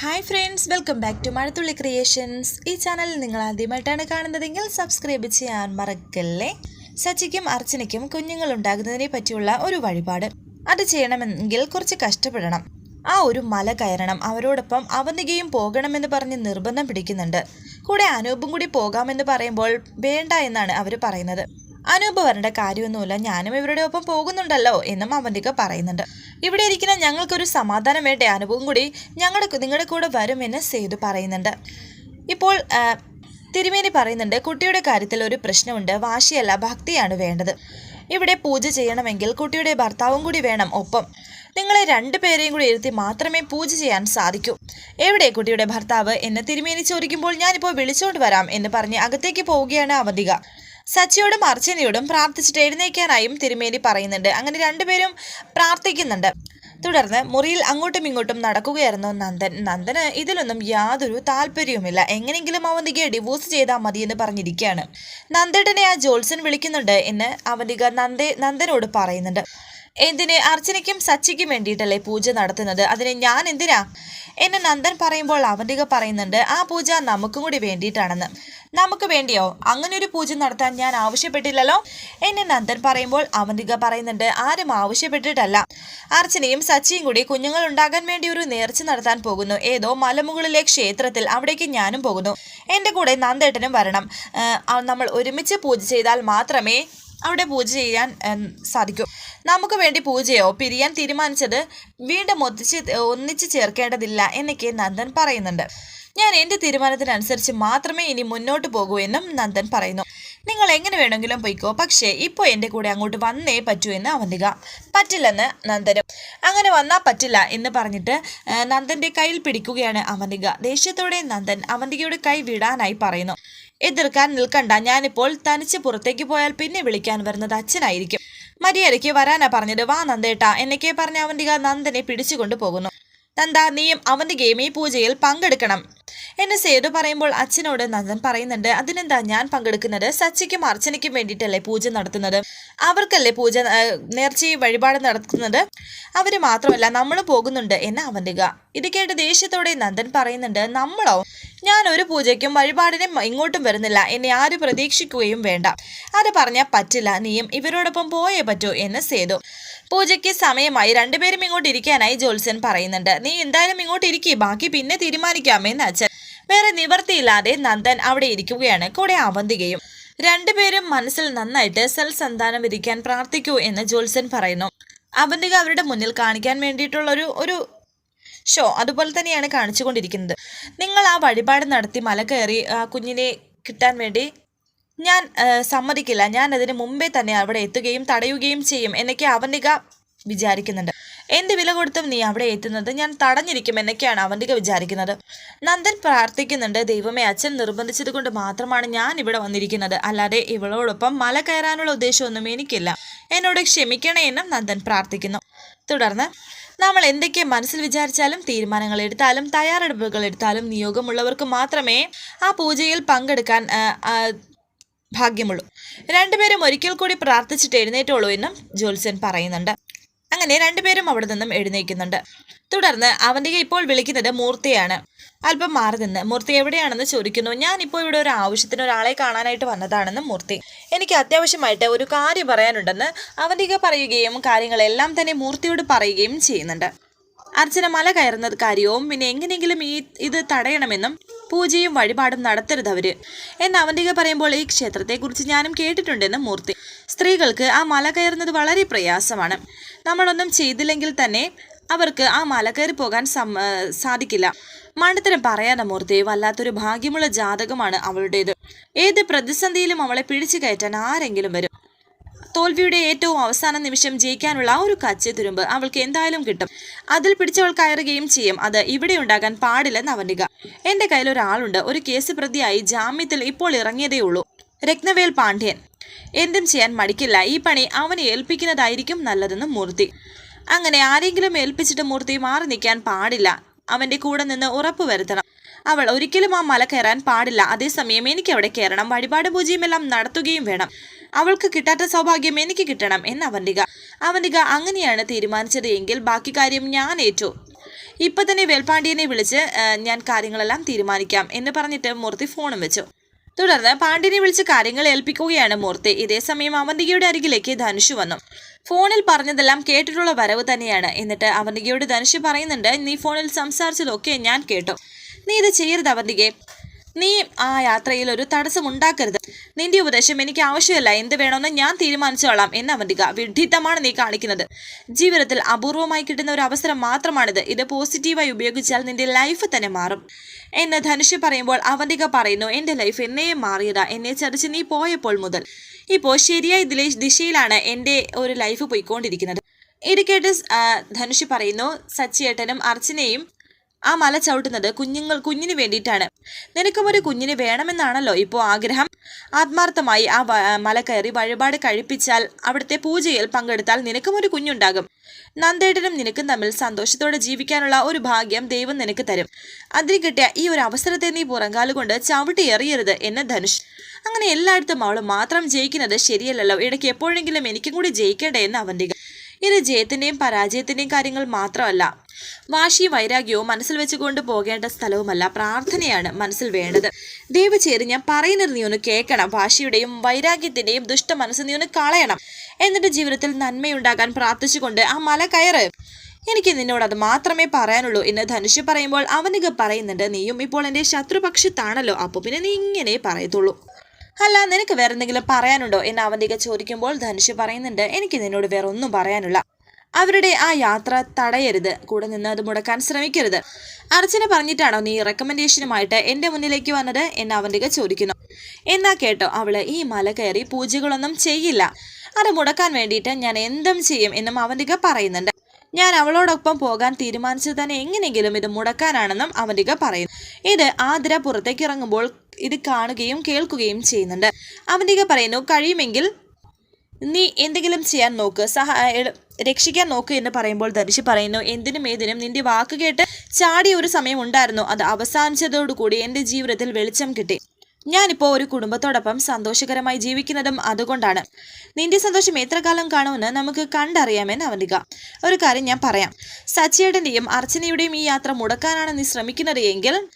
Hi friends welcome back to Mazhathulli creations ഈ channel നിങ്ങൾ ആദ്യമായിട്ടാണ് കാണുന്നതെങ്കിൽ സബ്സ്ക്രൈബ് ചെയ്യാൻ മറക്കല്ലേ? സച്ചിക്കും അർച്ചനയ്ക്കും കുഞ്ഞുങ്ങൾ ഉണ്ടാകുന്നതിനെ പറ്റിയുള്ള ഒരു വഴിപാട്. അത് ചെയ്യണമെങ്കിൽ കുറച്ച് കഷ്ടപ്പെടണം. ആ ഒരു മല കയറണം. അവരോടൊപ്പം അവന്തികയും പോകണമെന്ന് പറഞ്ഞ് നിർബന്ധം പിടിക്കുന്നുണ്ട്. കൂടെ അനൂപും കൂടി പോകാമെന്ന് പറയുമ്പോൾ വേണ്ട എന്നാണ് അവർ പറയുന്നത്. അനൂപ് വരേണ്ട കാര്യമൊന്നുമില്ല. ഞാനും ഇവരുടെ ഒപ്പം പോകുന്നുണ്ടല്ലോ എന്നും അവന്തിക പറയുന്നുണ്ട്. ഇവിടെ ഇരിക്കുന്ന ഞങ്ങൾക്കൊരു സമാധാനം വേണ്ടേ? അനുഭവം കൂടി ഞങ്ങളുടെ നിങ്ങളുടെ കൂടെ വരുമെന്ന് സേതു പറയുന്നുണ്ട്. ഇപ്പോൾ തിരുമേനി പറയുന്നുണ്ട് കുട്ടിയുടെ കാര്യത്തിൽ ഒരു പ്രശ്നമുണ്ട്. വാശിയല്ല ഭക്തിയാണ് വേണ്ടത്. ഇവിടെ പൂജ ചെയ്യണമെങ്കിൽ കുട്ടിയുടെ ഭർത്താവും കൂടി വേണം ഒപ്പം. നിങ്ങളെ രണ്ടുപേരെയും കൂടി ഇരുത്തി മാത്രമേ പൂജ ചെയ്യാൻ സാധിക്കൂ. എവിടെ കുട്ടിയുടെ ഭർത്താവ് എന്ന് തിരുമേനി ചോദിക്കുമ്പോൾ ഞാനിപ്പോൾ വിളിച്ചോണ്ട് വരാം എന്ന് പറഞ്ഞ് അകത്തേക്ക് പോവുകയാണ് അവന്തിക സച്ചിയോടും അർച്ചനയോടും പ്രാർത്ഥിച്ചിട്ട് എഴുന്നേക്കാനായും തിരുമേനി പറയുന്നുണ്ട്. അങ്ങനെ രണ്ടുപേരും പ്രാർത്ഥിക്കുന്നുണ്ട്. തുടർന്ന് മുറിയിൽ അങ്ങോട്ടും ഇങ്ങോട്ടും നടക്കുകയായിരുന്നു നന്ദൻ. നന്ദന് ഇതിലൊന്നും യാതൊരു താല്പര്യവുമില്ല. എങ്ങനെയെങ്കിലും അവന്തിക ഡിവോഴ്സ് ചെയ്താൽ മതി എന്ന് പറഞ്ഞിരിക്കുകയാണ്. നന്ദേട്ടനെ ആ ജോത്സൻ വിളിക്കുന്നുണ്ട് എന്ന് അവന്തിക നന്ദേ നന്ദനോട് പറയുന്നുണ്ട്. എന്തിന്? അർച്ചനയ്ക്കും സച്ചിക്കും വേണ്ടിയിട്ടല്ലേ പൂജ നടത്തുന്നത്. അതിന് ഞാൻ എന്തിനാ? എന്നെ നന്ദൻ പറയുമ്പോൾ അവന്തിക പറയുന്നുണ്ട് ആ പൂജ നമുക്കും കൂടി വേണ്ടിയിട്ടാണെന്ന്. നമുക്ക് വേണ്ടിയോ? അങ്ങനെ ഒരു പൂജ നടത്താൻ ഞാൻ ആവശ്യപ്പെട്ടില്ലല്ലോ? എന്നെ നന്ദൻ പറയുമ്പോൾ അവന്തിക പറയുന്നുണ്ട് ആരും ആവശ്യപ്പെട്ടിട്ടല്ല. അർച്ചനയും സച്ചിയും കൂടി കുഞ്ഞുങ്ങൾ ഉണ്ടാകാൻ വേണ്ടി ഒരു നേർച്ച നടത്താൻ പോകുന്നു. ഏതോ മലമുകളിലെ ക്ഷേത്രത്തിൽ അവിടേക്ക് ഞാനും പോകുന്നു. എന്റെ കൂടെ നന്ദേട്ടനും വരണം. നമ്മൾ ഒരുമിച്ച് പൂജ ചെയ്താൽ മാത്രമേ അവിടെ പൂജ ചെയ്യാൻ സാധിക്കും. നമുക്ക് വേണ്ടി പൂജയോ പിരിയാൻ തീരുമാനിച്ചത് വീണ്ടും ഒത്തിച്ച് ഒന്നിച്ച് ചേർക്കേണ്ടതില്ല എന്നൊക്കെ നന്ദൻ പറയുന്നുണ്ട്. ഞാൻ എന്റെ തീരുമാനത്തിനനുസരിച്ച് മാത്രമേ ഇനി മുന്നോട്ട് പോകൂ എന്നും നന്ദൻ പറയുന്നു. നിങ്ങൾ എങ്ങനെ വേണമെങ്കിലും പോയിക്കോ പക്ഷേ ഇപ്പോൾ എന്റെ കൂടെ അങ്ങോട്ട് വന്നേ പറ്റൂ എന്ന് അവന്തിക. പറ്റില്ലെന്ന് നന്ദനും. അങ്ങനെ വന്നാൽ പറ്റില്ല എന്ന് പറഞ്ഞിട്ട് നന്ദന്റെ കയ്യിൽ പിടിക്കുകയാണ് അവന്തിക. ദേഷ്യത്തോടെ നന്ദൻ അവന്തികയുടെ കൈ വിടാനായി പറയുന്നു. എതിർക്കാൻ നിൽക്കണ്ട. ഞാനിപ്പോൾ തനിച്ച് പുറത്തേക്ക് പോയാൽ പിന്നെ വിളിക്കാൻ വരുന്നത് അച്ഛനായിരിക്കും. മര്യാദയ്ക്ക് വരാനാ പറഞ്ഞത്. വാ നന്ദേട്ടാ. എന്നൊക്കെ പറഞ്ഞ അവന്തിക നന്ദനെ പിടിച്ചുകൊണ്ട് പോകുന്നു. നന്ദ നീയും അവന്തികയും ഈ പൂജയിൽ പങ്കെടുക്കണം. എന്നെ സേതു പറയുമ്പോൾ അച്ഛനോട് നന്ദൻ പറയുന്നുണ്ട് അതിനെന്താ ഞാൻ പങ്കെടുക്കുന്നത്? സച്ചിക്കും അർച്ചനയ്ക്കും വേണ്ടിയിട്ടല്ലേ പൂജ നടത്തുന്നത്? അവർക്കല്ലേ പൂജ നേർച്ചയും വഴിപാട് നടത്തുന്നത്? അവർ മാത്രമല്ല നമ്മൾ പോകുന്നുണ്ട് എന്ന് അവന്തിക. ഇത് കേട്ട് ദേഷ്യത്തോടെ നന്ദൻ പറയുന്നുണ്ട് നമ്മളോ? ഞാൻ ഒരു പൂജയ്ക്കും വഴിപാടിനും ഇങ്ങോട്ടും വരുന്നില്ല. എന്നെ ആര് പ്രതീക്ഷിക്കുകയും വേണ്ട. അത് പറഞ്ഞാൽ പറ്റില്ല. നീയും ഇവരോടൊപ്പം പോയേ പറ്റൂ എന്ന് സേതു. പൂജയ്ക്ക് സമയമായി രണ്ടുപേരും ഇങ്ങോട്ട് ഇരിക്കാനായി ജോത്സ്യൻ പറയുന്നുണ്ട്. നീ എന്തായാലും ഇങ്ങോട്ട് ഇരിക്കേ. ബാക്കി പിന്നെ തീരുമാനിക്കാമെന്ന് അച്ഛൻ. വേറെ നിവർത്തിയില്ലാതെ നന്ദൻ അവിടെ ഇരിക്കുകയാണ്. കൂടെ അവന്തികയും രണ്ടുപേരും മനസ്സിൽ നന്നായിട്ട് സെൽ സന്താനം വിധിക്കാൻ പ്രാർത്ഥിക്കൂ എന്ന് ജോത്സ്യൻ പറയുന്നു. അവന്തിക അവരുടെ മുന്നിൽ കാണിക്കാൻ വേണ്ടിയിട്ടുള്ള ഒരു ഒരു ഷോ അതുപോലെ തന്നെയാണ് കാണിച്ചുകൊണ്ടിരിക്കുന്നത്. നിങ്ങൾ ആ വഴിപാട് നടത്തി മല കയറി ആ കുഞ്ഞിനെ കിട്ടാൻ വേണ്ടി ഞാൻ സമ്മതിക്കില്ല. ഞാൻ അതിന് മുമ്പേ തന്നെ അവിടെ എത്തുകയും തടയുകയും ചെയ്യും എന്നൊക്കെ അവന്തിക വിചാരിക്കുന്നുണ്ട്. എന്ത് വില കൊടുത്തും നീ അവിടെ എത്തുന്നത്? ഞാൻ തടഞ്ഞിരിക്കും എന്നൊക്കെയാണ് അവന്തിക വിചാരിക്കുന്നത്. നന്ദൻ പ്രാർത്ഥിക്കുന്നുണ്ട് ദൈവമേ അച്ഛൻ നിർബന്ധിച്ചത് കൊണ്ട് മാത്രമാണ് ഞാൻ ഇവിടെ വന്നിരിക്കുന്നത്. അല്ലാതെ ഇവളോടൊപ്പം മല കയറാനുള്ള ഉദ്ദേശമൊന്നും എനിക്കില്ല. എന്നോട് ക്ഷമിക്കണേ എന്നും നന്ദൻ പ്രാർത്ഥിക്കുന്നു. തുടർന്ന് നമ്മൾ എന്തൊക്കെ മനസ്സിൽ വിചാരിച്ചാലും തീരുമാനങ്ങൾ എടുത്താലും തയ്യാറെടുപ്പുകൾ എടുത്താലും നിയോഗമുള്ളവർക്ക് മാത്രമേ ആ പൂജയിൽ പങ്കെടുക്കാൻ ഭാഗ്യമുള്ളൂ. രണ്ടുപേരും ഒരിക്കൽ കൂടി പ്രാർത്ഥിച്ചിട്ട് എഴുന്നേറ്റുള്ളൂ എന്നും ജോത്സ്യൻ പറയുന്നുണ്ട്. അങ്ങനെ രണ്ടുപേരും അവിടെ നിന്നും എഴുന്നേൽക്കുന്നുണ്ട്. തുടർന്ന് അവന്റെ ഇപ്പോൾ വിളിക്കുന്നത് മൂർത്തിയാണ്. അല്പം മാറി നിന്ന് മൂർത്തി എവിടെയാണെന്ന് ചോദിക്കുന്നു. ഞാൻ ഇപ്പോൾ ഇവിടെ ഒരു ആവശ്യത്തിന് ഒരാളെ കാണാനായിട്ട് വന്നതാണെന്ന് മൂർത്തി. എനിക്ക് അത്യാവശ്യമായിട്ട് ഒരു കാര്യം പറയാനുണ്ടെന്ന് അവന്റെ പറയുകയും കാര്യങ്ങളെല്ലാം തന്നെ മൂർത്തിയോട് പറയുകയും ചെയ്യുന്നുണ്ട്. അർച്ചന മല കയറുന്ന കാര്യവും പിന്നെ എങ്ങനെയെങ്കിലും ഈ ഇത് തടയണമെന്നും പൂജയും വഴിപാടും നടത്തരുത് അവർ. എന്ന് അവന്തിക പറയുമ്പോൾ ഈ ക്ഷേത്രത്തെക്കുറിച്ച് ഞാനും കേട്ടിട്ടുണ്ടെന്ന് മൂർത്തി. സ്ത്രീകൾക്ക് ആ മല കയറുന്നത് വളരെ പ്രയാസമാണ്. നമ്മളൊന്നും ചെയ്തില്ലെങ്കിൽ തന്നെ അവർക്ക് ആ മല കയറി പോകാൻ സാധിക്കില്ല. മണ്ടത്തരം പറയാതെ മൂർത്തി വല്ലാത്തൊരു ഭാഗ്യമുള്ള ജാതകമാണ് അവളുടേത്. ഏത് പ്രതിസന്ധിയിലും അവളെ പിടിച്ചു കയറ്റാൻ ആരെങ്കിലും വരും. തോൽവിയുടെ ഏറ്റവും അവസാന നിമിഷം ജയിക്കാനുള്ള ഒരു കച്ച തുരുമ്പ് അവൾക്ക് എന്തായാലും കിട്ടും. അതിൽ പിടിച്ചവൾ കയറുകയും ചെയ്യും. അത് ഇവിടെ ഉണ്ടാകാൻ പാടില്ലെന്ന് അവനിക എന്റെ കയ്യിൽ ഒരാളുണ്ട്. ഒരു കേസ് പ്രതിയായി ജാമ്യത്തിൽ ഇപ്പോൾ ഇറങ്ങിയതേ ഉള്ളൂ. രത്നവേൽ പാണ്ഡ്യൻ. എന്തും ചെയ്യാൻ മടിക്കില്ല. ഈ പണി അവനെ ഏൽപ്പിക്കുന്നതായിരിക്കും നല്ലതെന്ന് മൂർത്തി. അങ്ങനെ ആരെങ്കിലും ഏൽപ്പിച്ചിട്ട് മൂർത്തി മാറി നിൽക്കാൻ പാടില്ല. അവന്റെ കൂടെ നിന്ന് ഉറപ്പ് വരുത്തണം. അവൾ ഒരിക്കലും ആ മല കയറാൻ പാടില്ല. അതേസമയം എനിക്ക് അവിടെ കയറണം. വഴിപാട് പൂജയുമെല്ലാം നടത്തുകയും വേണം. അവൾക്ക് കിട്ടാത്ത സൗഭാഗ്യം എനിക്ക് കിട്ടണം എന്ന് അവന്തിക അവന്തിക അങ്ങനെയാണ് തീരുമാനിച്ചത് എങ്കിൽ ബാക്കി കാര്യം ഞാൻ ഏറ്റു. ഇപ്പൊ തന്നെ വേൽപാണ്ഡ്യനെ വിളിച്ച് ഞാൻ കാര്യങ്ങളെല്ലാം തീരുമാനിക്കാം എന്ന് പറഞ്ഞിട്ട് മൂർത്തി ഫോണും വെച്ചു. തുടർന്ന് പാണ്ഡ്യനെ വിളിച്ച് കാര്യങ്ങൾ ഏൽപ്പിക്കുകയാണ് മൂർത്തി. ഇതേസമയം അവന്തികയുടെ അരികിലേക്ക് ധനുഷ് വന്നു. ഫോണിൽ പറഞ്ഞതെല്ലാം കേട്ടിട്ടുള്ള വരവ് തന്നെയാണ്. എന്നിട്ട് അവന്തികയോട് ധനുഷ് പറയുന്നുണ്ട് നീ ഫോണിൽ സംസാരിച്ചതൊക്കെ ഞാൻ കേട്ടു. നീ ഇത് ചെയ്യരുത് അവന്തികെ. നീ ആ യാത്രയിൽ ഒരു തടസ്സം ഉണ്ടാക്കരുത്. നിന്റെ ഉപദേശം എനിക്ക് ആവശ്യമല്ല. എന്ത് വേണമെന്ന് ഞാൻ തീരുമാനിച്ചോളാം എന്ന് അവന്തിക വിഡിത്തമാണ് നീ കാണിക്കുന്നത്. ജീവിതത്തിൽ അപൂർവമായി കിട്ടുന്ന ഒരു അവസരം മാത്രമാണിത്. ഇത് പോസിറ്റീവായി ഉപയോഗിച്ചാൽ നിന്റെ ലൈഫ് തന്നെ മാറും. എന്ന് ധനുഷ് പറയുമ്പോൾ അവന്തിക പറയുന്നു എന്റെ ലൈഫ് എന്നെയും മാറിയതാ. എന്നെ ചതിച്ച് നീ പോയപ്പോൾ മുതൽ. ഇപ്പോൾ ശരിയായ ദിശയിലാണ് എന്റെ ഒരു ലൈഫ് പോയിക്കൊണ്ടിരിക്കുന്നത്. ഇത് കേട്ട് ധനുഷ് പറയുന്നു സച്ചിയേട്ടനും അർച്ചനയും ആ മല ചവിട്ടുന്നത് കുഞ്ഞുങ്ങൾ കുഞ്ഞിന് വേണ്ടിയിട്ടാണ്. നിനക്കും ഒരു കുഞ്ഞിന് വേണമെന്നാണല്ലോ ഇപ്പോൾ ആഗ്രഹം. ആത്മാർത്ഥമായി ആ മല കയറി വഴിപാട് കഴിപ്പിച്ചാൽ അവിടുത്തെ പൂജയിൽ പങ്കെടുത്താൽ നിനക്കും ഒരു കുഞ്ഞുണ്ടാകും. നന്ദേട്ടനും നിനക്കും തമ്മിൽ സന്തോഷത്തോടെ ജീവിക്കാനുള്ള ഒരു ഭാഗ്യം ദൈവം നിനക്ക് തരും. അതിന് കിട്ടിയ ഈ ഒരു അവസരത്തെ നീ പുറങ്കാലുകൊണ്ട് ചവിട്ടി എറിയരുത് എന്ന് ധനുഷ്. അങ്ങനെ എല്ലായിടത്തും അവൾ മാത്രം ജയിക്കുന്നത് ശരിയല്ലല്ലോ. ഇടയ്ക്ക് എപ്പോഴെങ്കിലും എനിക്കും കൂടി ജയിക്കട്ടെ എന്ന് അവന്റെ ഇത് ജയത്തിന്റെയും പരാജയത്തിന്റെയും കാര്യങ്ങൾ മാത്രമല്ല. വാശി വൈരാഗ്യവും മനസ്സിൽ വെച്ചുകൊണ്ട് പോകേണ്ട സ്ഥലവുമല്ല പ്രാർത്ഥനയാണ് മനസ്സിൽ വേണ്ടത്. ദൈവ ചേരി ഞാൻ പറയുന്നത് നീ ഒന്ന് കേൾക്കണം. വാശിയുടെയും വൈരാഗ്യത്തിന്റെയും ദുഷ്ട മനസ്സ് നീ ഒന്ന് കളയണം. എന്നിട്ട് ജീവിതത്തിൽ നന്മയുണ്ടാകാൻ പ്രാർത്ഥിച്ചുകൊണ്ട് ആ മല കയറ്. എനിക്ക് നിന്നോട് അത് മാത്രമേ പറയാനുള്ളൂ എന്ന് ധനുഷ് പറയുമ്പോൾ അവനിക പറയുന്നുണ്ട്. നീയും ഇപ്പോൾ എന്റെ ശത്രുപക്ഷത്താണല്ലോ. അപ്പോൾ പിന്നെ നീ ഇങ്ങനെ പറയത്തുള്ളൂ. അല്ല നിനക്ക് വേറെ എന്തെങ്കിലും പറയാനുണ്ടോ? എന്ന് അവന്തിക ചോദിക്കുമ്പോൾ ധനുഷ് പറയുന്നുണ്ട് എനിക്ക് നിന്നോട് വേറെ ഒന്നും പറയാനുള്ള. അവരുടെ ആ യാത്ര തടയരുത്. കൂടെ നിന്ന് അത് മുടക്കാൻ ശ്രമിക്കരുത്. അർച്ചന പറഞ്ഞിട്ടാണോ നീ റെക്കമെൻഡേഷനുമായിട്ട് എന്റെ മുന്നിലേക്ക് വന്നത്? എന്ന് അവന്തിക ചോദിക്കുന്നു. എന്നാ കേട്ടോ അവൾ ഈ മല കയറി പൂജകളൊന്നും ചെയ്യില്ല. അത് മുടക്കാൻ വേണ്ടിയിട്ട് ഞാൻ എന്തും ചെയ്യും എന്നും അവന്തിക പറയുന്നുണ്ട്. ഞാൻ അവളോടൊപ്പം പോകാൻ തീരുമാനിച്ചത് തന്നെ എങ്ങനെയെങ്കിലും ഇത് മുടക്കാനാണെന്നും അവന്തിക പറയുന്നു. ഇത് ആതിര പുറത്തേക്ക് ഇറങ്ങുമ്പോൾ ഇത് കാണുകയും കേൾക്കുകയും ചെയ്യുന്നുണ്ട്. അവന്തിക പറയുന്നു കഴിയുമെങ്കിൽ നീ എന്തെങ്കിലും ചെയ്യാൻ നോക്ക് സഹ രക്ഷിക്കാൻ നോക്ക് എന്ന് പറയുമ്പോൾ ധനുഷ് പറയുന്നു എന്തിനും ഏതിനും നിന്റെ വാക്ക് കേട്ട് ചാടിയ ഒരു സമയം ഉണ്ടായിരുന്നു. അത് അവസാനിച്ചതോടുകൂടി എന്റെ ജീവിതത്തിൽ വെളിച്ചം കിട്ടി. ഞാനിപ്പോൾ ഒരു കുടുംബത്തോടൊപ്പം സന്തോഷകരമായി ജീവിക്കുന്നതും അതുകൊണ്ടാണ്. നിന്റെ സന്തോഷം എത്ര കാലം കാണുമെന്ന് നമുക്ക് കണ്ടറിയാമെന്ന് അവന്തിക ഒരു കാര്യം ഞാൻ പറയാം. സച്ചിയുടെയും അർച്ചനയുടെയും ഈ യാത്ര മുടക്കാനാണ് നീ ശ്രമിക്കുന്നത്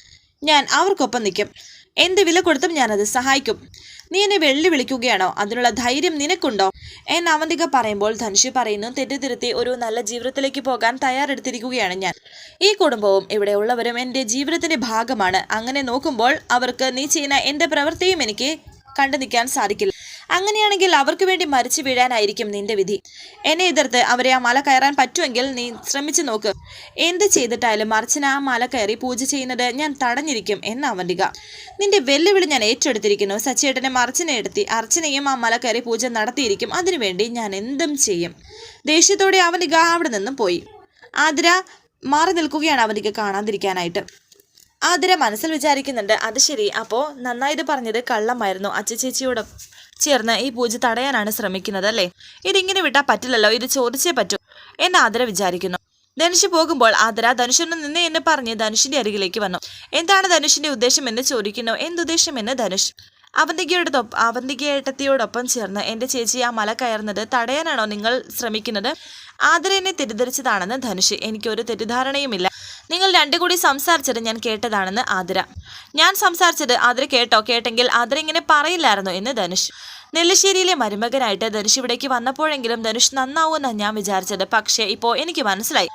ഞാൻ അവർക്കൊപ്പം നിൽക്കും. എന്ത് വില കൊടുത്തും ഞാനത് സഹായിക്കും. നീ എന്നെ വെള്ളി വിളിക്കുകയാണോ അതിനുള്ള ധൈര്യം നിനക്കുണ്ടോ? എന്ന് അവന്തിക പറയുമ്പോൾ ധനുഷി പറയുന്നു തെറ്റിതിരുത്തി ഒരു നല്ല ജീവിതത്തിലേക്ക് പോകാൻ തയ്യാറെടുത്തിരിക്കുകയാണ് ഞാൻ. ഈ കുടുംബവും ഇവിടെ ഉള്ളവരും എന്റെ ജീവിതത്തിന്റെ ഭാഗമാണ്. അങ്ങനെ നോക്കുമ്പോൾ അവർക്ക് നീ ചെയ്യുന്ന എന്റെ പ്രവൃത്തിയും എനിക്ക് കണ്ടു നിൽക്കാൻ സാധിക്കില്ല. അങ്ങനെയാണെങ്കിൽ അവർക്ക് വേണ്ടി മരിച്ചു വീഴാനായിരിക്കും നിന്റെ വിധി. എന്നെ എതിർത്ത് അവരെ ആ മല കയറാൻ പറ്റുമെങ്കിൽ നീ ശ്രമിച്ചു നോക്ക്. എന്ത് ചെയ്തിട്ടായാലും അർച്ചന ആ മല കയറി പൂജ ചെയ്യുന്നത് ഞാൻ തടഞ്ഞിരിക്കും എന്ന് അവന്തിക നിന്റെ വെല്ലുവിളി ഞാൻ ഏറ്റെടുത്തിരിക്കുന്നു. സച്ചേട്ടനെ അർച്ചനെ എടുത്തി അർച്ചനയും ആ മല കയറി പൂജ നടത്തിയിരിക്കും. അതിനുവേണ്ടി ഞാൻ എന്തും ചെയ്യും. ദേഷ്യത്തോടെ അവന്തിക അവിടെ നിന്നും പോയി. ആതിര മാറി നിൽക്കുകയാണ് അവന്തിക കാണാതിരിക്കാനായിട്ട്. ആതിര മനസ്സിൽ വിചാരിക്കുന്നുണ്ട് അത് ശരി. അപ്പോൾ നന്നായത് പറഞ്ഞത് കള്ളമായിരുന്നു. അച്ഛ ചേച്ചിയോട് ചേർന്ന് ഈ പൂജ തടയാനാണ് ശ്രമിക്കുന്നത് അല്ലേ? ഇതിങ്ങനെ വിട്ടാൽ പറ്റില്ലല്ലോ ഇത് ചോദിച്ചേ പറ്റൂ എന്ന് ആദര വിചാരിക്കുന്നു. ധനുഷ് പോകുമ്പോൾ ആദര ധനുഷിന് നിന്ന് എന്ന് പറഞ്ഞ് ധനുഷിന്റെ അരികിലേക്ക് വന്നു. എന്താണ് ധനുഷിന്റെ ഉദ്ദേശം എന്ന് ചോദിക്കുന്നു. എന്തുദ്ദേശം എന്ന് ധനുഷ്? അവന്തികയുടെ അവന്തികയേട്ടത്തിയോടൊപ്പം ചേർന്ന് എന്റെ ചേച്ചി ആ മല കയറുന്നത് തടയാനാണോ നിങ്ങൾ ശ്രമിക്കുന്നത്? ആതിര എന്നെ തെറ്റിദ്ധരിച്ചതാണെന്ന് ധനുഷ്. എനിക്കൊരു തെറ്റിദ്ധാരണയുമില്ല. നിങ്ങൾ രണ്ടു കൂടി സംസാരിച്ചത് ഞാൻ കേട്ടതാണെന്ന് ആതിര. ഞാൻ സംസാരിച്ചത് ആതിര കേട്ടോ? കേട്ടെങ്കിൽ ആതിര ഇങ്ങനെ പറയില്ലായിരുന്നു? എന്ന് ധനുഷ്. നെല്ലിശ്ശേരിയിലെ മരുമകനായിട്ട് ധനുഷ് ഇവിടേക്ക് വന്നപ്പോഴെങ്കിലും ധനുഷ് നന്നാവുമെന്നാണ് ഞാൻ വിചാരിച്ചത്. പക്ഷേ ഇപ്പോൾ എനിക്ക് മനസ്സിലായി.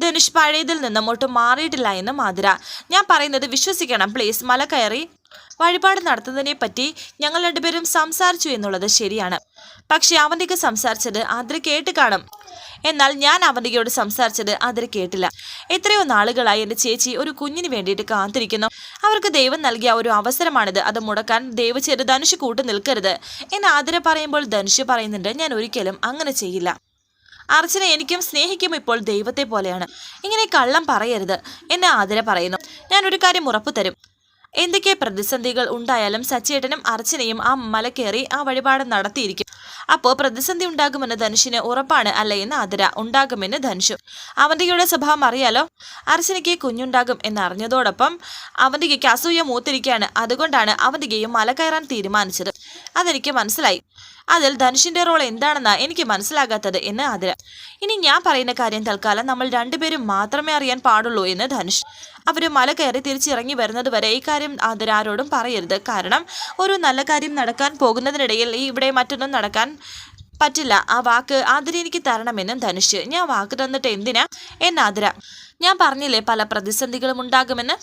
ധനുഷ് പഴയതിൽ നിന്നും ഒട്ടും മാറിയിട്ടില്ല എന്ന് മാതിര ഞാൻ പറയുന്നത് വിശ്വസിക്കണം. പ്ലീസ് മല കയറി. വഴിപാട് നടത്തുന്നതിനെ പറ്റി ഞങ്ങൾ രണ്ടുപേരും സംസാരിച്ചു എന്നുള്ളത് ശരിയാണ്. പക്ഷെ അവന്തിക്ക് സംസാരിച്ചത് ആതിര കേട്ട് കാണും. എന്നാൽ ഞാൻ അവന്തികയോട് സംസാരിച്ചത് ആതിര കേട്ടില്ല. എത്രയോ നാളുകളായി എന്റെ ചേച്ചി ഒരു കുഞ്ഞിന് വേണ്ടിയിട്ട് കാത്തിരിക്കുന്നു. അവർക്ക് ദൈവം നൽകിയ ഒരു അവസരമാണിത്. അത് മുടക്കാൻ ദൈവ ചെയ്ത് ധനുഷ് കൂട്ടു നിൽക്കരുത് എന്ന് ആതിര പറയുമ്പോൾ ധനുഷ് പറയുന്നുണ്ട് ഞാൻ ഒരിക്കലും അങ്ങനെ ചെയ്യില്ല. അർച്ചന എനിക്കും സ്നേഹിക്കും ഇപ്പോൾ ദൈവത്തെ പോലെയാണ്. ഇങ്ങനെ കള്ളം പറയരുത് എന്നെ ആതിര പറയുന്നു. ഞാൻ ഒരു കാര്യം ഉറപ്പു തരും എന്തൊക്കെ പ്രതിസന്ധികൾ ഉണ്ടായാലും സച്ചേട്ടനും അർച്ചനയും ആ മലക്കേറി ആ വഴിപാട് നടത്തിയിരിക്കും. അപ്പോൾ പ്രതിസന്ധി ഉണ്ടാകുമെന്ന് ധനുഷിന് ഉറപ്പാണ് അല്ലേ എന്ന് ആതിര. ഉണ്ടാകുമെന്ന് ധനുഷു. അവന്തികയുടെ സ്വഭാവം അറിയാലോ? അർച്ചനയ്ക്ക് കുഞ്ഞുണ്ടാകും എന്നറിഞ്ഞതോടൊപ്പം അവന്തികയ്ക്ക് അസൂയ മൂത്തിരിക്കുകയാണ്. അതുകൊണ്ടാണ് അവന്തികയും മല കയറാൻ തീരുമാനിച്ചത്. അതെനിക്ക് മനസ്സിലായി. അതിൽ ധനുഷിന്റെ റോൾ എന്താണെന്നാണ് എനിക്ക് മനസ്സിലാകാത്തത് എന്ന് ആതിര. ഇനി ഞാൻ പറയുന്ന കാര്യം തൽക്കാലം നമ്മൾ രണ്ടുപേരും മാത്രമേ അറിയാൻ പാടുള്ളൂ എന്ന് ധനുഷ്. അവർ മല കയറി തിരിച്ചിറങ്ങി വരുന്നത് വരെ ഈ കാര്യം ആതിര ആരോടും പറയരുത്. കാരണം ഒരു നല്ല കാര്യം നടക്കാൻ പോകുന്നതിനിടയിൽ ഇവിടെ മറ്റൊന്നും നടക്കാൻ പറ്റില്ല. ആ വാക്ക് ആതിര എനിക്ക് തരണമെന്നും ധനുഷ്. ഞാൻ വാക്ക് തന്നിട്ട് എന്തിനാ? എന്നാതിര ഞാൻ പറഞ്ഞില്ലേ പല പ്രതിസന്ധികളും ഉണ്ടാകുമെന്ന്?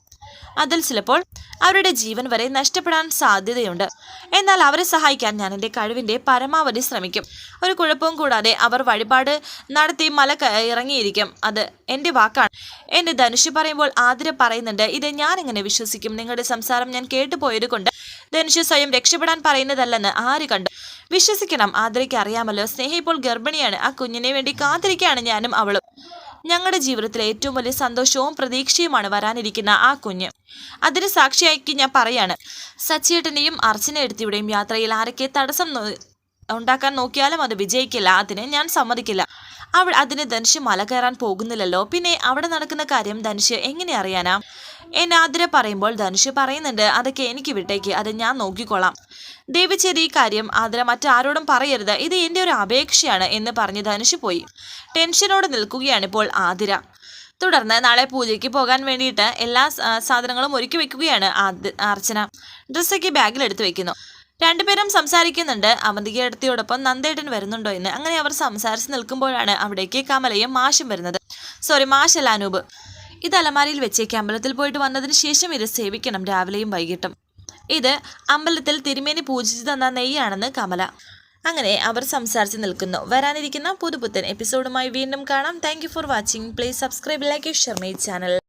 അതിൽ ചിലപ്പോൾ അവരുടെ ജീവൻ വരെ നഷ്ടപ്പെടാൻ സാധ്യതയുണ്ട്. എന്നാൽ അവരെ സഹായിക്കാൻ ഞാൻ എന്റെ കഴിവിന്റെ പരമാവധി ശ്രമിക്കും. ഒരു കുഴപ്പവും കൂടാതെ അവർ വഴിപാട് നടത്തി മല ഇറങ്ങിയിരിക്കും. അത് എന്റെ വാക്കാണ്. എന്റെ ധനുഷ് പറയുമ്പോൾ ആതിര പറയുന്നുണ്ട് ഇത് ഞാൻ എങ്ങനെ വിശ്വസിക്കും? നിങ്ങളുടെ സംസാരം ഞാൻ കേട്ടുപോയത് കൊണ്ട് ധനുഷ് സ്വയം രക്ഷപ്പെടാൻ പറയുന്നതല്ലെന്ന് ആര് കണ്ടു? വിശ്വസിക്കണം ആതിരയ്ക്ക് അറിയാമല്ലോ. സ്നേഹ ഇപ്പോൾ ഗർഭിണിയാണ്. ആ കുഞ്ഞിനെ വേണ്ടി കാത്തിരിക്കുകയാണ് ഞാനും അവളും. ഞങ്ങളുടെ ജീവിതത്തിലെ ഏറ്റവും വലിയ സന്തോഷവും പ്രതീക്ഷയുമാണ് വരാനിരിക്കുന്ന ആ കുഞ്ഞ്. അതിന് സാക്ഷിയാക്കി ഞാൻ പറയാണ് സച്ചിയേട്ടനെയും അർച്ചന എടുത്തിയുടെയും യാത്രയിൽ ആരൊക്കെ തടസ്സം ഉണ്ടാക്കാൻ നോക്കിയാലും അത് വിജയിക്കില്ല. അതിന് ഞാൻ സമ്മതിക്കില്ല. അവൾ അതിന് ധനുഷ് മല കയറാൻ പോകുന്നില്ലല്ലോ. പിന്നെ അവിടെ നടക്കുന്ന കാര്യം ധനുഷ് എങ്ങനെ അറിയാനാ? എന്നെ ആതിര പറയുമ്പോൾ ധനുഷ് പറയുന്നുണ്ട് അതൊക്കെ എനിക്ക് വിട്ടേക്ക്. അത് ഞാൻ നോക്കിക്കൊള്ളാം ദേവിച്ചേരി ഈ കാര്യം ആതിര മറ്റാരോടും പറയരുത്. ഇത് എന്റെ ഒരു അപേക്ഷയാണ് എന്ന് പറഞ്ഞ് ധനുഷ് പോയി. ടെൻഷനോടെ നിൽക്കുകയാണിപ്പോൾ ആതിര. തുടർന്ന് നാളെ പൂജയ്ക്ക് പോകാൻ വേണ്ടിയിട്ട് എല്ലാ സാധനങ്ങളും ഒരുക്കി വെക്കുകയാണ് അർച്ചന. ഡ്രസ്സൊക്കെ ബാഗിൽ എടുത്തു വെക്കുന്നു. രണ്ടുപേരും സംസാരിക്കുന്നുണ്ട്. അവന്തികയടത്തിയോടൊപ്പം നന്ദേട്ടൻ വരുന്നുണ്ടോ എന്ന്. അങ്ങനെ അവർ സംസാരിച്ച് നിൽക്കുമ്പോഴാണ് അവിടേക്ക് കമലയും മാഷും വരുന്നത്. സോറി മാഷല്ല അനൂപ്. ഇത് അലമാരിയിൽ വെച്ചേക്ക്. അമ്പലത്തിൽ പോയിട്ട് വന്നതിന് ശേഷം ഇത് സേവിക്കണം രാവിലെയും വൈകിട്ടും. ഇത് അമ്പലത്തിൽ തിരുമേനി പൂജിച്ചു തന്ന നെയ്യാണെന്ന് കമല. അങ്ങനെ അവർ സംസാരിച്ച് നിൽക്കുന്നു. വരാനിരിക്കുന്ന പുതുപുത്തൻ എപ്പിസോഡുമായി വീണ്ടും കാണാം. Thank for watching please subscribe like share my channel